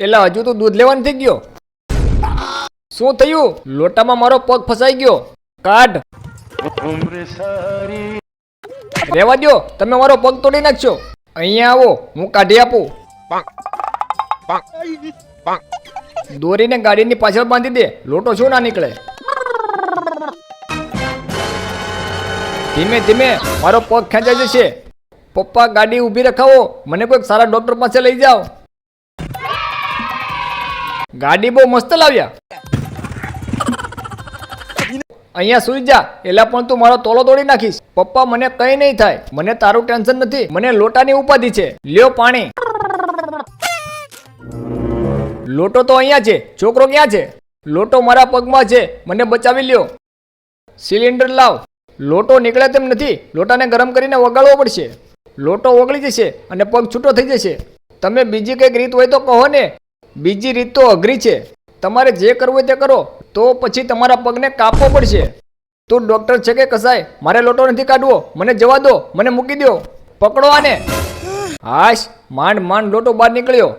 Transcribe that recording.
એટલે હજુ તો દૂધ લેવાનું થઈ ગયો. શું થયું? લોટામાં મારો પગ ફસાઈ ગયો. કાઢ. રેવા દ્યો. તમે મારો પગ તોડી નાખશો. અહીંયા આવો, હું કાઢી આપું. દોરીને ગાડીની પાછળ બાંધી દે. લોટો શું ના નીકળે? ધીમે ધીમે, મારો પગ ખેંચાઈ જશે. પપ્પા, ગાડી ઊભી રખાવો. મને કોઈક સારા ડૉક્ટર પાસે લઈ જાઓ. ગાડી બહુ મસ્ત લાવ્યા. અહીંયા સુઈ જા, એલા પણ તું મારો તોલો તોડી નાખીશ. પપ્પા મને કઈ નહીં થાય. મને તારું ટેન્શન નથી. મને લોટાની ઉપાધિ છે. લ્યો પાણી. લોટો તો અહીંયા છે. છોકરો ક્યાં છે? લોટો મારા પગમાં છે. મને બચાવી લ્યો. સિલિન્ડર લાવ. લોટો નીકળે તેમ નથી. લોટાને ગરમ કરીને વગાડવો પડશે. લોટો ઓગળી જશે અને પગ છૂટો થઈ જશે. તમે બીજી કંઈક રીત હોય તો કહો ને. બીજી રીત તો અઘરી છે. તમારે જે કરવું હોય તે કરો, તો પછી તમારા પગને કાપવો પડશે. તું ડોક્ટર છે કે કસાય, મારે લોટો નથી કાઢવો, મને જવા દો, મને મૂકી દો પકડો આને. હાશ, માંડ માંડ લોટો બહાર નીકળ્યો.